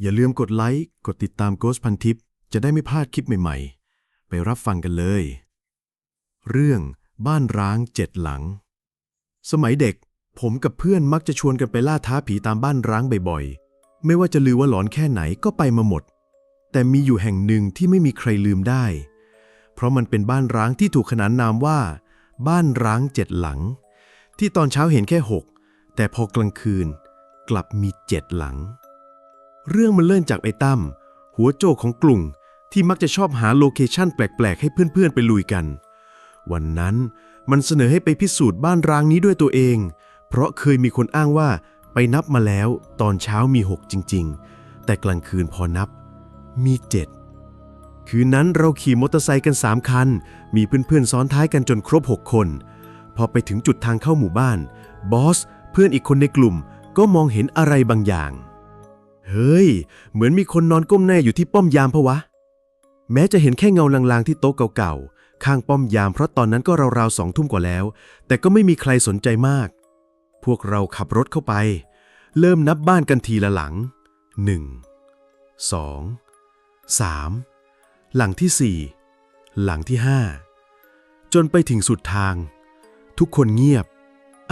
อย่าลืมกดไลค์ กดติดตามโกสพันทิปจะได้ไม่พลาดคลิปใหม่ๆ ไปรับฟังกันเลย เรื่องบ้านร้างเจ็ดหลัง สมัยเด็ก ผมกับเพื่อนมักจะชวนกันไปล่าท้าผีตามบ้านร้างบ่อยๆ ไม่ว่าจะลือว่าหลอนแค่ไหนก็ไปมาหมด แต่มีอยู่แห่งหนึ่งที่ไม่มีใครลืมได้ เพราะมันเป็นบ้านร้างที่ถูกขนานนามว่า บ้านร้างเจ็ดหลัง ที่ตอนเช้าเห็นแค่หกแต่พอกลางคืนกลับมีเจ็ดหลัง เรื่องมันเริ่มจากไอ้ตั้มหัวโจกของกลุ่มที่มักจะชอบหาโลเคชั่นแปลก ๆ ให้เพื่อน ๆ ไปลุยกัน วันนั้นมันเสนอให้ไปพิสูจน์บ้านร้างนี้ด้วยตัวเอง เพราะเคยมีคนอ้างว่าไปนับมาแล้วตอนเช้ามีหกจริง ๆ แต่กลางคืนพอนับมีเจ็ดคืนนั้นเราขี่มอเตอร์ไซค์กันสามคัน มีเพื่อนๆซ้อนท้ายกันจนครบหกคน พอไปถึงจุดทางเข้าหมู่บ้าน บอส เพื่อนอีกคนในกลุ่มก็มองเห็นอะไรบางอย่าง เฮ้ย เหมือนมีคนนอนก้มหน้าอยู่ที่ป้อมยามพะวะ แม้จะเห็นแค่เงาลางๆที่โต๊ะเก่าๆ ข้างป้อมยามเพราะตอนนั้นก็ราวๆสองทุ่มกว่าแล้ว แต่ก็ไม่มีใครสนใจมาก พวกเราขับรถเข้าไป เริ่มนับบ้านกันทีละหลังหนึ่งสองสามหลังที่สี่หลังที่ห้าจนไปถึงสุดทาง ทุกคนเงียบ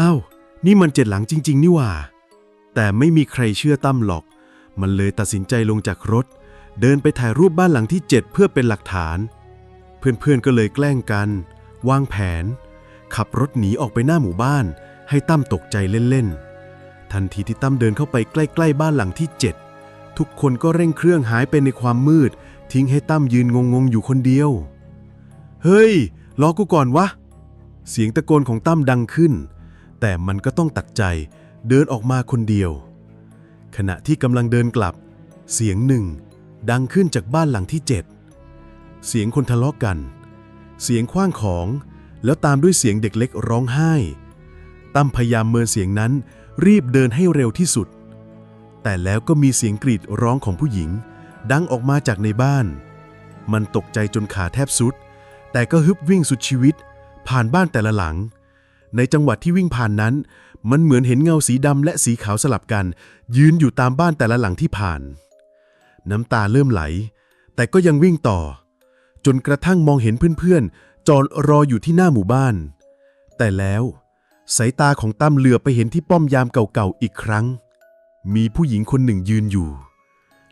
อ้าว นี่มันเจ็ดหลังจริง ๆ นี่ว่า แต่ไม่มีใครเชื่อตั้มหรอก มันเลยตัดสินใจลงจากรถ เดินไปถ่ายรูปบ้านหลังที่ 7 เพื่อเป็นหลักฐาน เพื่อนๆก็เลยแกล้งกัน วางแผน ขับรถหนีออกไปหน้าหมู่บ้าน ให้ตั้มตกใจเล่นๆ ทันทีที่ตั้มเดินเข้าไปใกล้ๆบ้านหลังที่ 7 ทุกคนก็เร่งเครื่องหายไปในความมืด ทิ้งให้ตั้มยืนงงๆอยู่คนเดียว เฮ้ยรอกูก่อนวะ เสียงตะโกนของตั้มดังขึ้น แต่มันก็ต้องตัดใจเดินออกมาคนเดียว ขณะที่กำลังเดินกลับ เสียงหนึ่ง ดังขึ้นจากบ้านหลังที่เจ็ดเสียงคนทะเลาะกัน เสียงคว้างของ แล้วตามด้วยเสียงเด็กเล็กร้องไห้ ตั้มพยายามเมินเสียงนั้น รีบเดินให้เร็วที่สุด แต่แล้วก็มีเสียงกรีดร้องของผู้หญิง ดังออกมาจากในบ้าน มันตกใจจนขาแทบสุด แต่ก็ฮึบวิ่งสุดชีวิต ผ่านบ้านแต่ละหลัง ในจังหวัดที่วิ่งผ่านนั้น มันเหมือนเห็นเงาสีดำและสีขาวสลับกัน ยืนอยู่ตามบ้านแต่ละหลังที่ผ่าน น้ำตาเริ่มไหล แต่ก็ยังวิ่งต่อ จนกระทั่งมองเห็นเพื่อนๆ จอดรออยู่ที่หน้าหมู่บ้าน แต่แล้ว สายตาของตั้มเหลือไปเห็นที่ป้อมยามเก่าๆอีกครั้ง มีผู้หญิงคนหนึ่งยืนอยู่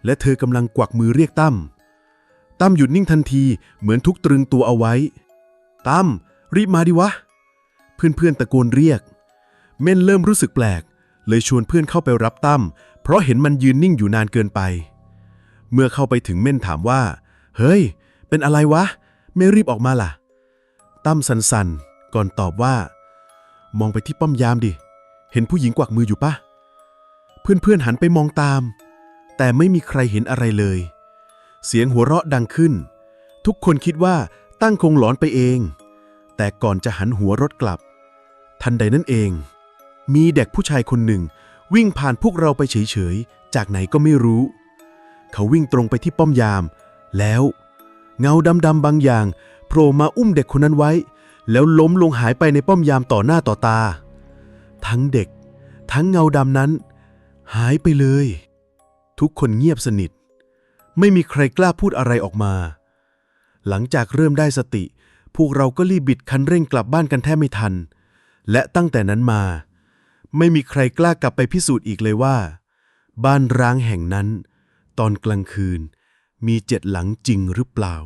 และเธอกำลังกวักมือเรียกตั้มตั้มหยุดนิ่งทันทีเหมือนทุกตรึงตัวเอาไว้ตั้มรีบมาดิวะ เพื่อนๆตะโกนเรียก เม่นเริ่มรู้สึกแปลก เลยชวนเพื่อนเข้าไปรับตั้มเพราะเห็นมันยืนนิ่งอยู่นานเกินไป เมื่อเข้าไปถึงเม่นถามว่า เฮ้ย เป็นอะไรวะ ไม่รีบออกมาล่ะ ตั้มสันๆ ก่อนตอบว่า มองไปที่ป้อมยามดิ เห็นผู้หญิงกวักมืออยู่ปะเพื่อนๆหันไปมองตาม แต่ไม่มีใครเห็นอะไรเลย เสียงหัวเราะดังขึ้น ทุกคนคิดว่าตั้งคงหลอนไปเอง แต่ก่อนจะหันหัวรถกลับ ทันใดนั้นเอง มีเด็กผู้ชายคนหนึ่ง วิ่งผ่านพวกเราไปเฉยๆ จากไหนก็ไม่รู้ เขาวิ่งตรงไปที่ป้อมยาม แล้ว เงาดำๆบางอย่างโผล่มาอุ้มเด็กคนนั้นไว้ แล้วล้มลงหายไปในป้อมยามต่อหน้าต่อตา ทั้งเด็ก ทั้งเงาดำนั้น หายไปเลย ทุกคนเงียบสนิท ไม่มีใครกล้าพูดอะไรออกมา หลังจากเริ่มได้สติ พวกเราก็รีบบิดคันเร่งกลับบ้านกันแทบไม่ทัน และตั้งแต่นั้นมา ไม่มีใครกล้ากลับไปพิสูจน์อีกเลยว่า บ้านร้างแห่งนั้น ตอนกลางคืนมีเจ็ดหลังจริงหรือเปล่า